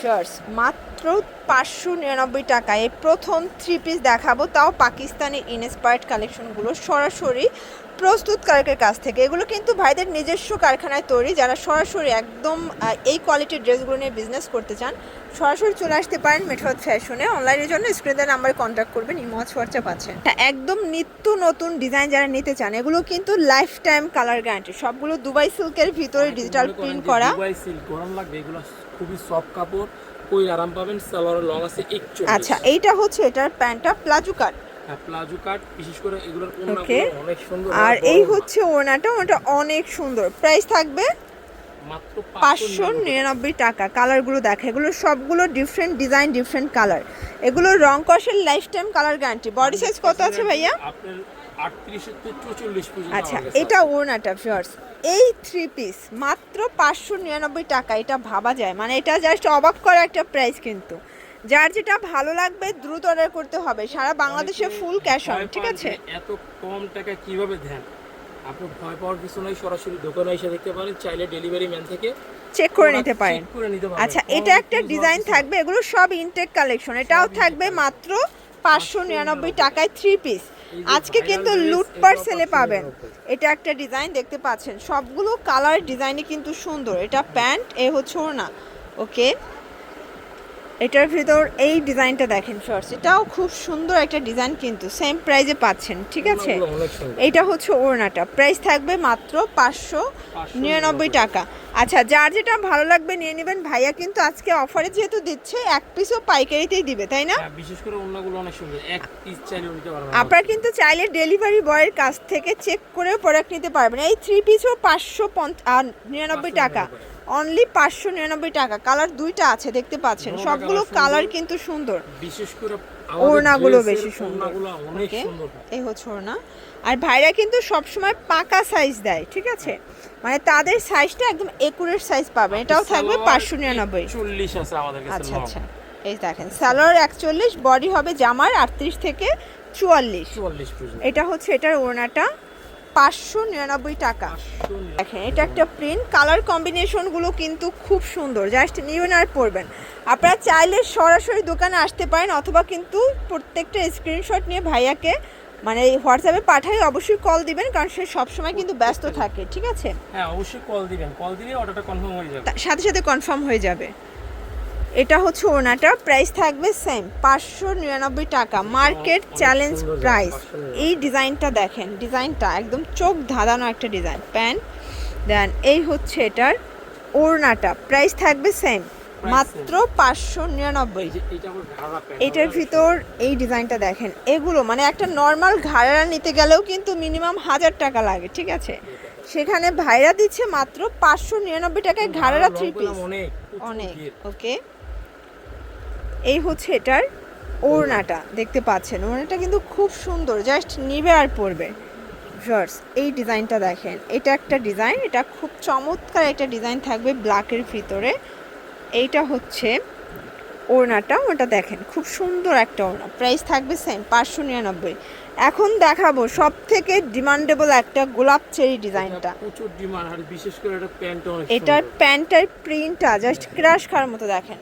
Shorts মাত্র পাঁচশো নিরানব্বই টাকায় প্রথম থ্রি পিস দেখাবো। তাও পাকিস্তানি ইনস্পায়ার্ড কালেকশনগুলো সরাসরি প্রস্তুতকারকের কাছ থেকে। এগুলো কিন্তু ভাইদের নিজস্ব কারখানায় তৈরি। যারা সরাসরি একদম এই কোয়ালিটির ড্রেসগুলো নিয়ে বিজনেস করতে চান সরাসরি চলে আসতে পারেন মেঠোয়াত ফ্যাশনে অনলাইনের জন্য স্ক্রিনের নাম্বারে কন্ট্যাক্ট করবেন। ইমোয়াজ হোয়াটসঅ্যাপ আছে। হ্যাঁ, একদম নিত্য নতুন ডিজাইন যারা নিতে চান এগুলো কিন্তু লাইফ টাইম কালার গ্যারান্টি সবগুলো দুবাই সিল্কের ভিতরে ডিজিটাল প্রিন্ট করা। দুবাই সিল্ক গরম লাগবে এগুলো খুবই সফট কাপড় কই আরাম পাবেন সালোয়ার লং আছে একচল্লিশ। আচ্ছা এইটা হচ্ছে এটার প্যান্টটা প্লাজো কাট হ্যাঁ প্লাজো কাট বিশেষ করে এগুলোর. ওড়নাগুলো অনেক সুন্দর আর এই হচ্ছে ওনাটা ওটা অনেক সুন্দর। প্রাইস থাকবে মাত্র পাঁচশো নিরানব্বই টাকা। কালারগুলো দেখা এগুলো সবগুলো ডিফারেন্ট ডিজাইন ডিফারেন্ট কালার এগুলো রং কষের life time colour guarantee body size কত আছে ভাইয়া? আপনার 38 থেকে 44 পর্যন্ত আচ্ছা এটা ওনাটা ফিয়ার্স এই থ্রি পিস মাত্র পাঁচশো নিরানব্বই টাকা এটা ভাবা যায়। মানে এটা জাস্ট অবাক করা একটা প্রাইস কিন্তু। যার যেটা ভালো লাগবে দ্রুত অর্ডার করতে হবে। সারা বাংলাদেশে ফুল ক্যাশ অন ঠিক আছে? এত কম টাকা কীভাবে দেন? আপনি ভয় পাওয়ার কিছু নাই সরাসরি দোকানে এসে দেখতে পারেন চাইলে ডেলিভারি ম্যান থেকে চেক করে নিতে পারেন। আচ্ছা এটা একটা ডিজাইন থাকবে এগুলো সব ইনটেক কালেকশন এটাও থাকবে। মাত্র পাঁচশো নিরানব্বই টাকায় থ্রি পিস আজকে কিন্তু লুটপার পার্সেলে পাবেন। এটা একটা ডিজাইন দেখতে পাচ্ছেন। সবগুলো কালার ডিজাইনে কিন্তু সুন্দর। এটা প্যান্ট এ হচ্ছে না ওকে এটার ভিতর এই ডিজাইনটা দেখেন শর্টস এটাও খুব সুন্দর একটা ডিজাইন কিন্তু সেম প্রাইজে পাচ্ছেন ঠিক আছে? এইটা হচ্ছে ওড়নাটা। প্রাইস থাকবে মাত্র পাঁচশো নিরানব্বই টাকা। আচ্ছা যার যেটা ভালো লাগবে নিয়ে নেবেন। ভাইয়া কিন্তু আজকে অফারে যেহেতু দিচ্ছে এক পিসও পাইকারিতেই দিবে তাই না? হ্যাঁ, বিশেষ করে ওড়নাগুলো অনেক সুন্দর। এক পিস চাইলে নিতে পারবেন। আপনারা কিন্তু চাইলে ডেলিভারি বয়ের কাছ থেকে চেক করেও প্রোডাক্ট নিতে পারবেন। এই থ্রি পিসও পাঁচশো নিরানব্বই টাকা। অনলি পাঁচশো নিরানব্বই টাকা। কালার দুইটা আছে দেখতে পাচ্ছেন। সবগুলো কালার কিন্তু সুন্দর। বিশেষ করে ওড়নাগুলো বেশি সুন্দর। এই হচ্ছে ওড়না। আর ভাইরা কিন্তু সবসময় পাকা সাইজ দেয় ঠিক আছে? মানে তাদের সাইজটা একদম একুরেট সাইজ পাবেন। এটাও থাকবে পাঁচশো নিরানব্বই। চল্লিশ আছে আমাদের আচ্ছা আচ্ছা। এই দেখেন স্যালোয়ার একচল্লিশ বডি হবে জামার আটত্রিশ থেকে চুয়াল্লিশ। চুয়াল্লিশ এটা হচ্ছে এটার ওড়নাটা। পাঁচশো নিরানব্বই টাকা। দেখেন এটা একটা প্রিন্ট কালার কম্বিনেশনগুলো কিন্তু খুব সুন্দর। জাস্ট নেবেন আর পরবেন। আপনারা চাইলে সরাসরি দোকানে আসতে পারেন অথবা কিন্তু প্রত্যেকটা স্ক্রিনশট নিয়ে ভাইয়াকে মানে হোয়াটসঅ্যাপে পাঠাই অবশ্যই কল দিবেন কারণ সে সবসময় কিন্তু ব্যস্ত থাকে ঠিক আছে? হ্যাঁ অবশ্যই কল দিবেন। কল দিলে অর্ডারটা কনফার্ম হয়ে যাবে। সাথে সাথে কনফার্ম হয়ে যাবে। এটা হচ্ছে ওনাটা প্রাইস থাকবে সেম পাঁচশো নিরানব্বই টাকা। মার্কেট চ্যালেঞ্জ প্রাইস এই ডিজাইনটা দেখেন ডিজাইনটা একদম চোখ ধাঁধানো একটা ডিজাইন প্যান্ট দেন এই হচ্ছে এটার ওড়নাটা। প্রাইস থাকবে সেম মাত্র পাঁচশো নিরানব্বই। এটার ভিতর এই ডিজাইনটা দেখেন। এগুলো মানে একটা নর্মাল ঘাড়া নিতে গেলেও কিন্তু মিনিমাম হাজার টাকা লাগে ঠিক আছে? সেখানে ভাইরা দিচ্ছে মাত্র পাঁচশো নিরানব্বই টাকায় ঘাড়ারা থ্রি পিস অনেক ওকে এই হচ্ছে এটার ওড়নাটা দেখতে পাচ্ছেন। ওড়নাটা কিন্তু খুব সুন্দর জাস্ট নিবে আর পরবে। ভিউয়ার্স এই ডিজাইনটা দেখেন। এটা একটা ডিজাইন এটা খুব চমৎকার একটা ডিজাইন থাকবে ব্ল্যাকের ভিতরে। এইটা হচ্ছে ওড়নাটা ওটা দেখেন খুব সুন্দর একটা ওড়না। প্রাইস থাকবে সেম পাঁচশো নিরানব্বই। এখন দেখাবো সব থেকে ডিমান্ডেবল একটা গোলাপ চেরি ডিজাইনটা। প্রচুর ডিমান্ড আর বিশেষ করে এটা প্যান্ট এটার। প্যান্টের প্রিন্টটা জাস্ট ক্রাশ খাওয়ার মতো দেখেন।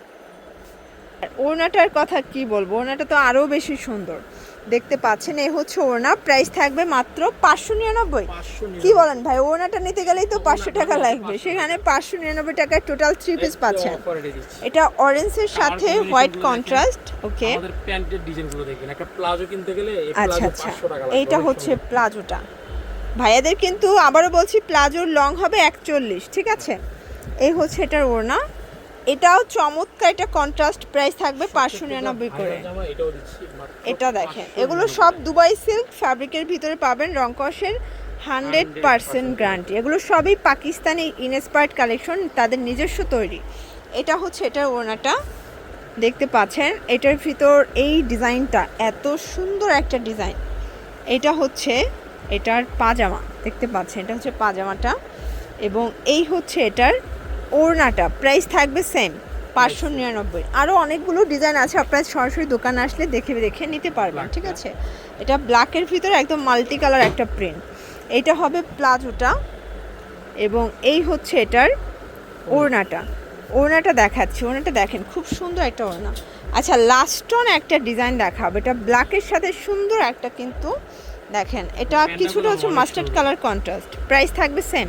ওড়নাটার কথা কি বলব? ওড়নাটা তো আরও বেশি সুন্দর। দেখতে পাচ্ছেন এই হচ্ছে ওড়না। প্রাইস থাকবে মাত্র পাঁচশো নিরানব্বই। 599 কি বলেন ভাই ওড়নাটা নিতে গেলেই তো পাঁচশো টাকা লাগবে। সেখানে পাঁচশো নিরানব্বই টাকায় টোটাল থ্রি পিস পাচ্ছেন। এটা অরেঞ্জের সাথে হোয়াইট কন্ট্রাস্ট ওকে আচ্ছা আচ্ছা। 500 এইটা হচ্ছে। প্লাজোটা। ভাইয়াদের কিন্তু আবারও বলছি প্লাজোর লং হবে একচল্লিশ ঠিক আছে? এই হচ্ছে এটার ওড়না। এটাও চমৎকার এটা কন্ট্রাস্ট প্রাইস থাকবে পাঁচশো নিরানব্বই করে। এটা দেখেন এগুলো সব দুবাই সিল্ক ফ্যাব্রিকের ভিতরে পাবেন রংকসের হান্ড্রেড পার্সেন্ট গ্যারান্টি এগুলো সবই পাকিস্তানি ইনস্পায়ার্ড কালেকশন তাদের নিজস্ব তৈরি। এটা হচ্ছে এটার ওড়নাটা দেখতে পাচ্ছেন এটার ভিতর এই ডিজাইনটা এত সুন্দর একটা ডিজাইন। এটা হচ্ছে এটার পাজামা দেখতে পাচ্ছেন এটা হচ্ছে পাজামাটা। এবং এই হচ্ছে এটার ওড়নাটা প্রাইস থাকবে সেম পাঁচশো নিরানব্বই। আরও অনেকগুলো ডিজাইন আছে আপনার সরাসরি দোকানে আসলে দেখে দেখে নিতে পারবেন ঠিক আছে? এটা ব্ল্যাকের ভিতরে একদম মাল্টি কালার একটা প্রিন্ট এটা হবে প্লাজোটা এবং এই হচ্ছে এটার ওড়নাটা। ওড়নাটা দেখাচ্ছি ওড়নাটা দেখেন খুব সুন্দর একটা ওড়না। আচ্ছা লাস্ট অন একটা ডিজাইন দেখাবো এটা ব্ল্যাকের সাথে সুন্দর একটা কিন্তু দেখেন এটা কিছুটা হচ্ছে মাস্টার্ড কালার কন্ট্রাস্ট প্রাইস থাকবে সেম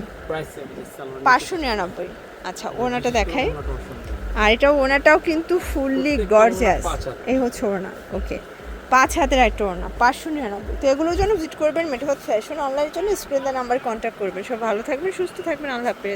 পাঁচশো নিরানব্বই। আচ্ছা ওনাটা দেখাই। আর এটা ওনাটাও কিন্তু ফুললি গর্জিয়াস। এই হচ্ছে ওনা ওকে। পাঁচ হাতের একটা ওনা পাঁচশো নিরানব্বই। তো এগুলোর জন্য ভিজিট করবেন মেটাফত ফ্যাশন অনলাইনের জন্য স্ক্রিন নাম্বার কন্ট্যাক্ট করবেন। সব ভালো থাকবেন সুস্থ থাকবেন আল্লাহ হাফেজ।